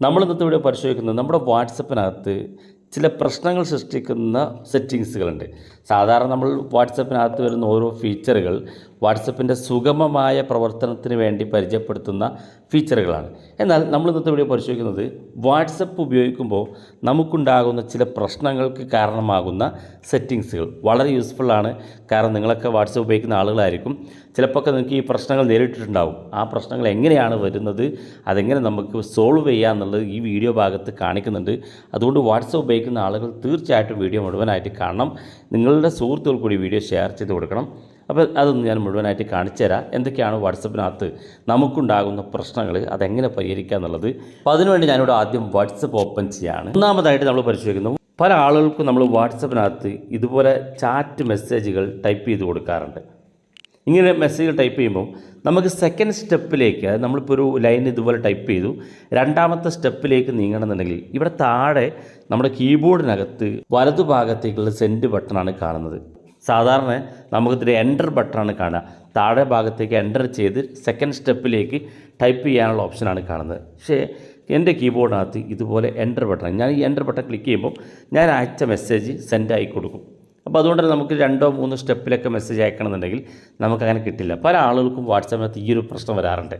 നമ്മൾ ഇന്നത്തെ ഇവിടെ പരിശോധിക്കുന്നത് നമ്മുടെ വാട്സപ്പിനകത്ത് ചില പ്രശ്നങ്ങൾ സൃഷ്ടിക്കുന്ന സെറ്റിങ്സുകളുണ്ട്. സാധാരണ നമ്മൾ വാട്സപ്പിനകത്ത് വരുന്ന ഓരോ ഫീച്ചറുകൾ വാട്സപ്പിന്റെ സുഗമമായ പ്രവർത്തനത്തിന് വേണ്ടി പരിചയപ്പെടുത്തുന്ന ഫീച്ചറുകളാണ്. എന്നാൽ നമ്മൾ ഇന്നത്തെ വീഡിയോ പരിശോധിക്കുന്നത് വാട്സപ്പ് ഉപയോഗിക്കുമ്പോൾ നമുക്കുണ്ടാകുന്ന ചില പ്രശ്നങ്ങൾക്ക് കാരണമാകുന്ന സെറ്റിങ്സുകൾ വളരെ യൂസ്ഫുള്ളാണ് കാരണം നിങ്ങളൊക്കെ വാട്സപ്പ് ഉപയോഗിക്കുന്ന ആളുകളായിരിക്കും. ചിലപ്പോൾ നിങ്ങൾക്ക് ഈ പ്രശ്നങ്ങൾ നേരിട്ടിട്ടുണ്ടാവും. ആ പ്രശ്നങ്ങൾ എങ്ങനെയാണ് വരുന്നത്? അതെങ്ങനെ നമുക്ക് സോൾവ് ചെയ്യുക എന്നുള്ളത് ഈ വീഡിയോ ഭാഗത്ത് കാണിക്കുന്നുണ്ട്. അതുകൊണ്ട് വാട്സപ്പ് ഉപയോഗിക്കുന്ന ആളുകൾ തീർച്ചയായിട്ടും വീഡിയോ മുഴുവനായിട്ട് കാണണം. നിങ്ങളുടെ സുഹൃത്തുക്കൾ കൂടി വീഡിയോ ഷെയർ ചെയ്ത് കൊടുക്കണം. അപ്പോൾ അതൊന്ന് ഞാൻ മുഴുവനായിട്ട് കാണിച്ചു തരാം. എന്തൊക്കെയാണ് വാട്സപ്പിനകത്ത് നമുക്കുണ്ടാകുന്ന പ്രശ്നങ്ങൾ അതെങ്ങനെ പരിഹരിക്കുക എന്നുള്ളത്. അപ്പോൾ അതിനുവേണ്ടി ഞാനിവിടെ ആദ്യം വാട്സപ്പ് ഓപ്പൺ ചെയ്യുകയാണ് ഒന്നാമതായിട്ട് നമ്മൾ പരിശോധിക്കുന്നു. പല ആളുകൾക്കും നമ്മൾ വാട്സപ്പിനകത്ത് ഇതുപോലെ ചാറ്റ് മെസ്സേജുകൾ ടൈപ്പ് ചെയ്ത് കൊടുക്കാറുണ്ട്. ഇങ്ങനെ മെസ്സേജ് ടൈപ്പ് ചെയ്യുമ്പോൾ നമുക്ക് സെക്കൻഡ് സ്റ്റെപ്പിലേക്ക് അതായത് നമ്മളിപ്പോൾ ഒരു ലൈൻ ഇതുപോലെ ടൈപ്പ് ചെയ്തു. രണ്ടാമത്തെ സ്റ്റെപ്പിലേക്ക് നീങ്ങണമെന്നുണ്ടെങ്കിൽ ഇവിടെ താഴെ നമ്മുടെ കീബോർഡിനകത്ത് വലതുഭാഗത്തേക്കുള്ള സെൻഡ് ബട്ടണാണ് കാണുന്നത്. സാധാരണ നമുക്കിതിൽ എന്റർ ബട്ടണാണ് കാണുക. താഴെ ഭാഗത്തേക്ക് എന്റർ ചെയ്ത് സെക്കൻഡ് സ്റ്റെപ്പിലേക്ക് ടൈപ്പ് ചെയ്യാനുള്ള ഓപ്ഷനാണ് കാണുന്നത്. പക്ഷേ എന്റെ കീബോർഡിനകത്ത് ഇതുപോലെ എന്റർ ബട്ടൺ ഞാൻ ഈ എന്റർ ബട്ടൺ ക്ലിക്ക് ചെയ്യുമ്പോൾ ഞാൻ അയച്ച മെസ്സേജ് സെൻഡ് ആയി കൊടുക്കും. അപ്പോൾ അതുകൊണ്ട് തന്നെ നമുക്ക് രണ്ടോ മൂന്നോ സ്റ്റെപ്പിലൊക്കെ മെസ്സേജ് അയക്കണമെന്നുണ്ടെങ്കിൽ നമുക്കങ്ങനെ കിട്ടില്ല. പല ആളുകൾക്കും വാട്സാപ്പിനകത്ത് ഈ ഒരു പ്രശ്നം വരാറുണ്ട്.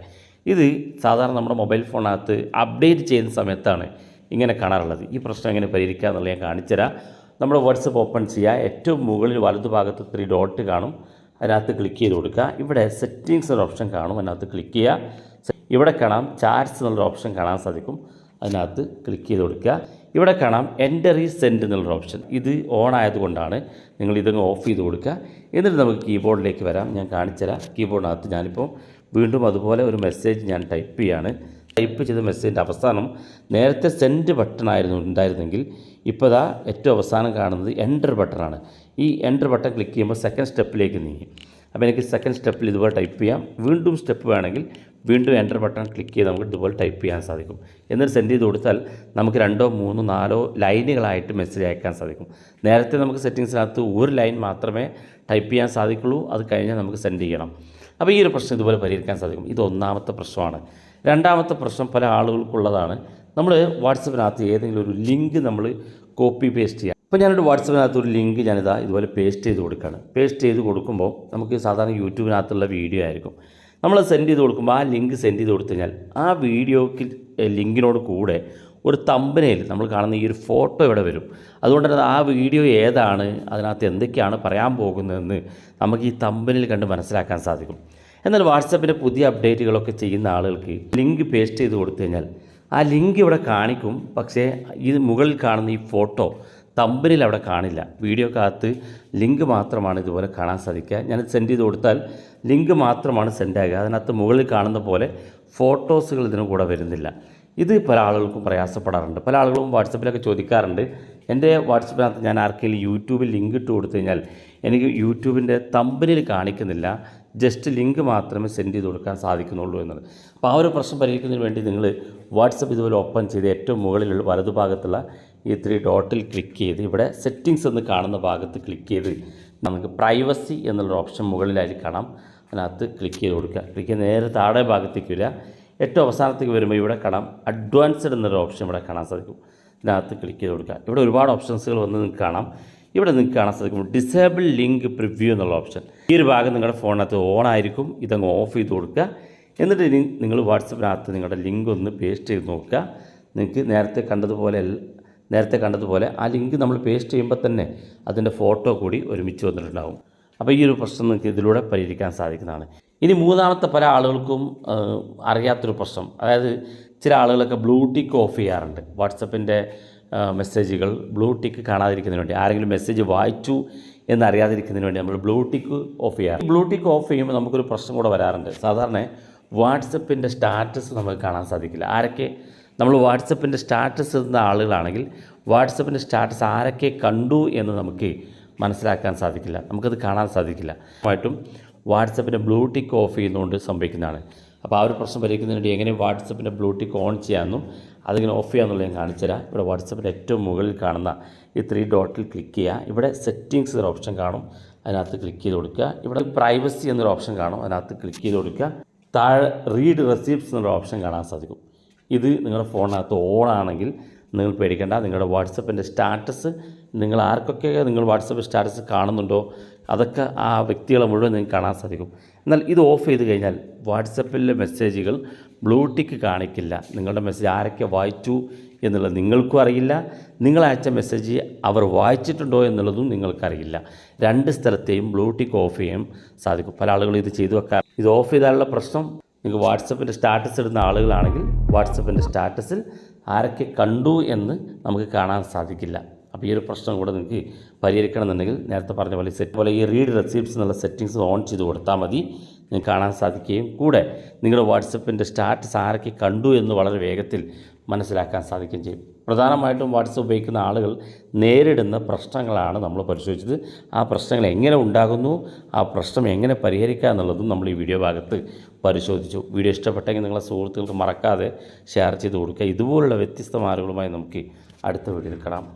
ഇത് സാധാരണ നമ്മുടെ മൊബൈൽ ഫോണിനകത്ത് അപ്ഡേറ്റ് ചെയ്യുന്ന സമയത്താണ് ഇങ്ങനെ കാണാറുള്ളത്. ഈ പ്രശ്നം എങ്ങനെ പരിഹരിക്കുക എന്നുള്ളത് ഞാൻ കാണിച്ചുതരാം. നമ്മുടെ വാട്സപ്പ് ഓപ്പൺ ചെയ്യുക ഏറ്റവും മുകളിൽ വലതുഭാഗത്ത് ത്രീ ഡോട്ട് കാണും. അതിനകത്ത് ക്ലിക്ക് ചെയ്ത് കൊടുക്കുക. ഇവിടെ സെറ്റിങ്സ് എന്നൊരു ഓപ്ഷൻ കാണും. അതിനകത്ത് ക്ലിക്ക് ചെയ്യുക. ഇവിടെ കാണാം ചാറ്റ്സ് എന്നുള്ളൊരു ഓപ്ഷൻ കാണാൻ സാധിക്കും. അതിനകത്ത് ക്ലിക്ക് ചെയ്ത് കൊടുക്കുക. ഇവിടെ കാണാം എന്ററി സെൻഡ് എന്നുള്ളൊരു ഓപ്ഷൻ ഇത് ഓൺ ആയതുകൊണ്ടാണ് നിങ്ങൾ ഇതങ്ങ് ഓഫ് ചെയ്ത് കൊടുക്കുക. എന്നിട്ട് നമുക്ക് കീബോർഡിലേക്ക് വരാം. ഞാൻ കാണിച്ചുതരാം. കീബോർഡിനകത്ത് ഞാനിപ്പോൾ വീണ്ടും അതുപോലെ ഒരു മെസ്സേജ് ഞാൻ ടൈപ്പ് ചെയ്യാണ്. ടൈപ്പ് ചെയ്ത മെസ്സേജിന്റെ അവസാനം നേരത്തെ സെൻഡ് ബട്ടൺ ആയിരുന്നു ഉണ്ടായിരുന്നെങ്കിൽ ഇപ്പോൾ ഇതാ ഏറ്റവും അവസാനം കാണുന്നത് എന്റർ ബട്ടണാണ് ഈ എന്റർ ബട്ടൺ ക്ലിക്ക് ചെയ്യുമ്പോൾ സെക്കൻഡ് സ്റ്റെപ്പിലേക്ക് നീങ്ങി. അപ്പോൾ എനിക്ക് സെക്കൻഡ് സ്റ്റെപ്പിൽ ഇതുപോലെ ടൈപ്പ് ചെയ്യാം. വീണ്ടും സ്റ്റെപ്പ് വേണമെങ്കിൽ വീണ്ടും എന്റർ ബട്ടൺ ക്ലിക്ക് ചെയ്ത് നമുക്ക് ഇതുപോലെ ടൈപ്പ് ചെയ്യാൻ സാധിക്കും. എന്നിട്ട് സെൻഡ് ചെയ്ത് കൊടുത്താൽ നമുക്ക് രണ്ടോ മൂന്നോ നാലോ ലൈനുകളായിട്ട് മെസ്സേജ് അയക്കാൻ സാധിക്കും. നേരത്തെ നമുക്ക് സെറ്റിങ്സിനകത്ത് ഒരു ലൈൻ മാത്രമേ ടൈപ്പ് ചെയ്യാൻ സാധിക്കുള്ളൂ. അത് കഴിഞ്ഞാൽ നമുക്ക് സെൻഡ് ചെയ്യണം. അപ്പോൾ ഈ ഒരു പ്രശ്നം ഇതുപോലെ പരിഹരിക്കാൻ സാധിക്കും. ഇത് ഒന്നാമത്തെ പ്രശ്നമാണ്. രണ്ടാമത്തെ പ്രശ്നം പല ആളുകൾക്കുള്ളതാണ്. നമ്മൾ വാട്സപ്പിനകത്ത് ഏതെങ്കിലും ഒരു ലിങ്ക് നമ്മൾ കോപ്പി പേസ്റ്റ് ചെയ്യാം. അപ്പോൾ ഞാനൊരു വാട്സപ്പിനകത്ത് ഒരു ലിങ്ക് ഞാനിതാ ഇതുപോലെ പേസ്റ്റ് ചെയ്ത് കൊടുക്കുകയാണ് പേസ്റ്റ് ചെയ്ത് കൊടുക്കുമ്പോൾ നമുക്ക് സാധാരണ യൂട്യൂബിനകത്തുള്ള വീഡിയോ ആയിരിക്കും. നമ്മൾ സെൻഡ് ചെയ്ത് കൊടുക്കുമ്പോൾ ആ ലിങ്ക് സെൻഡ് ചെയ്ത് കൊടുത്തു കഴിഞ്ഞാൽ ആ വീഡിയോക്ക് ലിങ്കിനോട് കൂടെ ഒരു തമ്പനയിൽ നമ്മൾ കാണുന്ന ഈ ഒരു ഫോട്ടോ ഇവിടെ വരും. അതുകൊണ്ട് തന്നെ ആ വീഡിയോ ഏതാണ് അതിനകത്ത് എന്തൊക്കെയാണ് പറയാൻ പോകുന്നതെന്ന് നമുക്ക് ഈ തമ്പനിൽ കണ്ട് മനസ്സിലാക്കാൻ സാധിക്കും. എന്നാൽ വാട്സപ്പിന്റെ പുതിയ അപ്ഡേറ്റുകളൊക്കെ ചെയ്യുന്ന ആളുകൾക്ക് ലിങ്ക് പേസ്റ്റ് ചെയ്ത് കൊടുത്തു കഴിഞ്ഞാൽ ആ ലിങ്ക് ഇവിടെ കാണിക്കും. പക്ഷേ ഇത് മുകളിൽ കാണുന്ന ഈ ഫോട്ടോ തമ്പനിൽ അവിടെ കാണില്ല. വീഡിയോക്കകത്ത് ലിങ്ക് മാത്രമാണ് ഇതുപോലെ കാണാൻ സാധിക്കുക. ഞാൻ സെൻഡ് ചെയ്ത് കൊടുത്താൽ ലിങ്ക് മാത്രമാണ് സെൻഡ് ആകുക. അതിനകത്ത് മുകളിൽ കാണുന്ന പോലെ ഫോട്ടോസുകൾ ഇതിന് കൂടെ വരുന്നില്ല. ഇത് പല ആളുകൾക്കും പ്രയാസപ്പെടാറുണ്ട്. പല ആളുകളും വാട്സപ്പിലൊക്കെ ചോദിക്കാറുണ്ട് എന്റെ വാട്സപ്പിനകത്ത് ഞാൻ ആർക്കെങ്കിലും യൂട്യൂബിൽ ലിങ്ക് ഇട്ട് കൊടുത്തു കഴിഞ്ഞാൽ എനിക്ക് യൂട്യൂബിന്റെ തമ്പനിൽ കാണിക്കുന്നില്ല. ജസ്റ്റ് ലിങ്ക് മാത്രമേ സെൻഡ് ചെയ്ത് കൊടുക്കാൻ സാധിക്കുന്നുള്ളൂ എന്നത്. അപ്പോൾ ആ ഒരു പ്രശ്നം പരിഹരിക്കുന്നതിന് വേണ്ടി നിങ്ങൾ വാട്സപ്പ് ഇതുപോലെ ഓപ്പൺ ചെയ്ത് ഏറ്റവും മുകളിലുള്ള വലതുഭാഗത്തുള്ള ഈ ത്രീ ഡോട്ടിൽ ക്ലിക്ക് ചെയ്ത് ഇവിടെ സെറ്റിങ്സ് എന്ന് കാണുന്ന ഭാഗത്ത് ക്ലിക്ക് ചെയ്ത് നമുക്ക് പ്രൈവസി എന്നുള്ള ഓപ്ഷൻ മുകളിലായി കാണാം. അതിനകത്ത് ക്ലിക്ക് ചെയ്ത് കൊടുക്കുക. ക്ലിക്ക് ചെയ്ത് നേരെ താഴെ ഭാഗത്തേക്ക് വരിക. ഏറ്റവും അവസാനത്തേക്ക് വരുമ്പോൾ ഇവിടെ കാണാം അഡ്വാൻസ്ഡ് എന്നൊരു ഓപ്ഷൻ ഇവിടെ കാണാൻ സാധിക്കും. ഇതിനകത്ത് ക്ലിക്ക് ചെയ്ത് കൊടുക്കുക. ഇവിടെ ഒരുപാട് ഓപ്ഷൻസുകൾ വന്ന് നിങ്ങൾക്ക് കാണാം. ഇവിടെ നിങ്ങൾക്ക് കാണാൻ സാധിക്കും ഡിസേബിൾ ലിങ്ക് പ്രിവ്യൂ എന്നുള്ള ഓപ്ഷൻ ഈ ഒരു ഭാഗം നിങ്ങളുടെ ഫോണിനകത്ത് ഓൺ ആയിരിക്കും. ഇതങ്ങ് ഓഫ് ചെയ്ത് കൊടുക്കുക. എന്നിട്ട് നിങ്ങൾ വാട്സപ്പിനകത്ത് നിങ്ങളുടെ ലിങ്ക് ഒന്ന് പേസ്റ്റ് ചെയ്ത് നോക്കുക. നിങ്ങൾക്ക് നേരത്തെ കണ്ടതുപോലെ നേരത്തെ കണ്ടതുപോലെ ആ ലിങ്ക് നമ്മൾ പേസ്റ്റ് ചെയ്യുമ്പോൾ തന്നെ അതിന്റെ ഫോട്ടോ കൂടി ഒരുമിച്ച് വന്നിട്ടുണ്ടാകും അപ്പോൾ ഈ ഒരു പ്രശ്നം നിങ്ങൾക്ക് ഇതിലൂടെ പരിഹരിക്കാൻ സാധിക്കുന്നതാണ്. ഇനി മൂന്നാമത്തെ പല ആളുകൾക്കും അറിയാത്തൊരു പ്രശ്നം. അതായത് ചില ആളുകളൊക്കെ ബ്ലൂടിക്ക് ഓഫ് ചെയ്യാറുണ്ട്. വാട്സപ്പിന്റെ മെസ്സേജുകൾ ബ്ലൂ ടിക്ക് കാണാതിരിക്കുന്നതിന് വേണ്ടി. ആരെങ്കിലും മെസ്സേജ് വായിച്ചു എന്നറിയാതിരിക്കുന്നതിന് വേണ്ടി നമ്മൾ ബ്ലൂ ടിക്ക് ഓഫ് ചെയ്യാറ്. ബ്ലൂടിക്ക് ഓഫ് ചെയ്യുമ്പോൾ നമുക്കൊരു പ്രശ്നം കൂടെ വരാറുണ്ട്. സാധാരണ വാട്സപ്പിന്റെ സ്റ്റാറ്റസ് നമുക്ക് കാണാൻ സാധിക്കില്ല. ആരൊക്കെ നമ്മൾ വാട്സപ്പിന്റെ സ്റ്റാറ്റസ് ഇടുന്ന ആളുകളാണെങ്കിൽ വാട്സപ്പിന്റെ സ്റ്റാറ്റസ് ആരൊക്കെ കണ്ടു എന്ന് നമുക്ക് മനസ്സിലാക്കാൻ സാധിക്കില്ല. നമുക്കത് കാണാൻ സാധിക്കില്ല. ആയിട്ടും വാട്സപ്പിന്റെ ബ്ലൂ ടിക്ക് ഓഫ് ചെയ്യുന്നതുകൊണ്ട് സംഭവിക്കുന്നതാണ്. അപ്പോൾ ആ ഒരു പ്രശ്നം പരിഹരിക്കുന്നതിന് വേണ്ടി എങ്ങനെ വാട്സപ്പിന്റെ ബ്ലൂടിക്ക് ഓൺ ചെയ്യാമെന്നും അതിങ്ങനെ ഓഫ് ചെയ്യാമെന്നുള്ള ഞാൻ കാണിച്ചുതരാം. ഇവിടെ വാട്സപ്പിന്റെ ഏറ്റവും മുകളിൽ കാണുന്ന ഈ ത്രീ ഡോട്ടിൽ ക്ലിക്ക് ചെയ്യുക. ഇവിടെ സെറ്റിങ്സ് ഒരു ഓപ്ഷൻ കാണും. അതിനകത്ത് ക്ലിക്ക് ചെയ്ത് കൊടുക്കുക. ഇവിടെ പ്രൈവസി എന്നൊരു ഓപ്ഷൻ കാണും. അതിനകത്ത് ക്ലിക്ക് ചെയ്ത് കൊടുക്കുക. താഴെ റീഡ് റെസിപ്റ്റ്സ് എന്നൊരു ഓപ്ഷൻ കാണാൻ സാധിക്കും. ഇത് നിങ്ങളുടെ ഫോണിനകത്ത് ഓൺ ആണെങ്കിൽ നിങ്ങൾ പേടിക്കേണ്ട. നിങ്ങളുടെ വാട്സപ്പിന്റെ സ്റ്റാറ്റസ് നിങ്ങൾ ആർക്കൊക്കെ നിങ്ങൾ വാട്സപ്പ് സ്റ്റാറ്റസ് കാണുന്നുണ്ടോ അതൊക്കെ ആ വ്യക്തികളെ മുഴുവൻ നിങ്ങൾക്ക് കാണാൻ സാധിക്കും. എന്നാൽ ഇത് ഓഫ് ചെയ്ത് കഴിഞ്ഞാൽ വാട്സപ്പിലെ മെസ്സേജുകൾ ബ്ലൂ ടിക്ക് കാണിക്കില്ല. നിങ്ങളുടെ മെസ്സേജ് ആരൊക്കെ വായിച്ചു എന്നുള്ളത് നിങ്ങൾക്കും അറിയില്ല. നിങ്ങൾ അയച്ച മെസ്സേജ് അവർ വായിച്ചിട്ടുണ്ടോ എന്നുള്ളതും നിങ്ങൾക്കറിയില്ല. രണ്ട് സ്ഥലത്തെയും ബ്ലൂ ടിക്ക് ഓഫ് ചെയ്യാൻ സാധിക്കും. പല ആളുകളും ഇത് ചെയ്തു വെക്കാറ്. ഇത് ഓഫ് ചെയ്താലുള്ള പ്രശ്നം നിങ്ങൾക്ക് വാട്സപ്പിന്റെ സ്റ്റാറ്റസ് ഇടുന്ന ആളുകളാണെങ്കിൽ വാട്സപ്പിന്റെ സ്റ്റാറ്റസിൽ ആരൊക്കെ കണ്ടു എന്ന് നമുക്ക് കാണാൻ സാധിക്കില്ല. അപ്പോൾ ഈ ഒരു പ്രശ്നം കൂടെ നിങ്ങൾക്ക് പരിഹരിക്കണമെന്നുണ്ടെങ്കിൽ നേരത്തെ പറഞ്ഞ പോലെ സെറ്റ് പോലെ ഈ റീഡ് റെസിപ്റ്റ്സ് എന്നുള്ള സെറ്റിങ്സ് ഓൺ ചെയ്ത് കൊടുത്താൽ മതി. നിങ്ങൾക്ക് കാണാൻ സാധിക്കുകയും കൂടെ. നിങ്ങളുടെ വാട്സപ്പിന്റെ സ്റ്റാറ്റസ് ആരൊക്കെ കണ്ടു എന്ന് വളരെ വേഗത്തിൽ മനസ്സിലാക്കാൻ സാധിക്കുകയും ചെയ്യും. പ്രധാനമായിട്ടും വാട്സപ്പ് ഉപയോഗിക്കുന്ന ആളുകൾ നേരിടുന്ന പ്രശ്നങ്ങളാണ് നമ്മൾ പരിശോധിച്ചത്. ആ പ്രശ്നങ്ങൾ എങ്ങനെ ഉണ്ടാകുന്നു ആ പ്രശ്നം എങ്ങനെ പരിഹരിക്കുക എന്നുള്ളതും നമ്മൾ ഈ വീഡിയോ ഭാഗത്ത് പരിശോധിച്ചു. വീഡിയോ ഇഷ്ടപ്പെട്ടെങ്കിൽ നിങ്ങളെ സുഹൃത്തുക്കൾക്ക് മറക്കാതെ ഷെയർ ചെയ്ത് കൊടുക്കുക. ഇതുപോലുള്ള വ്യത്യസ്ത മാർഗങ്ങളുമായി നമുക്ക് അടുത്ത വീഡിയോയിൽ കാണാം.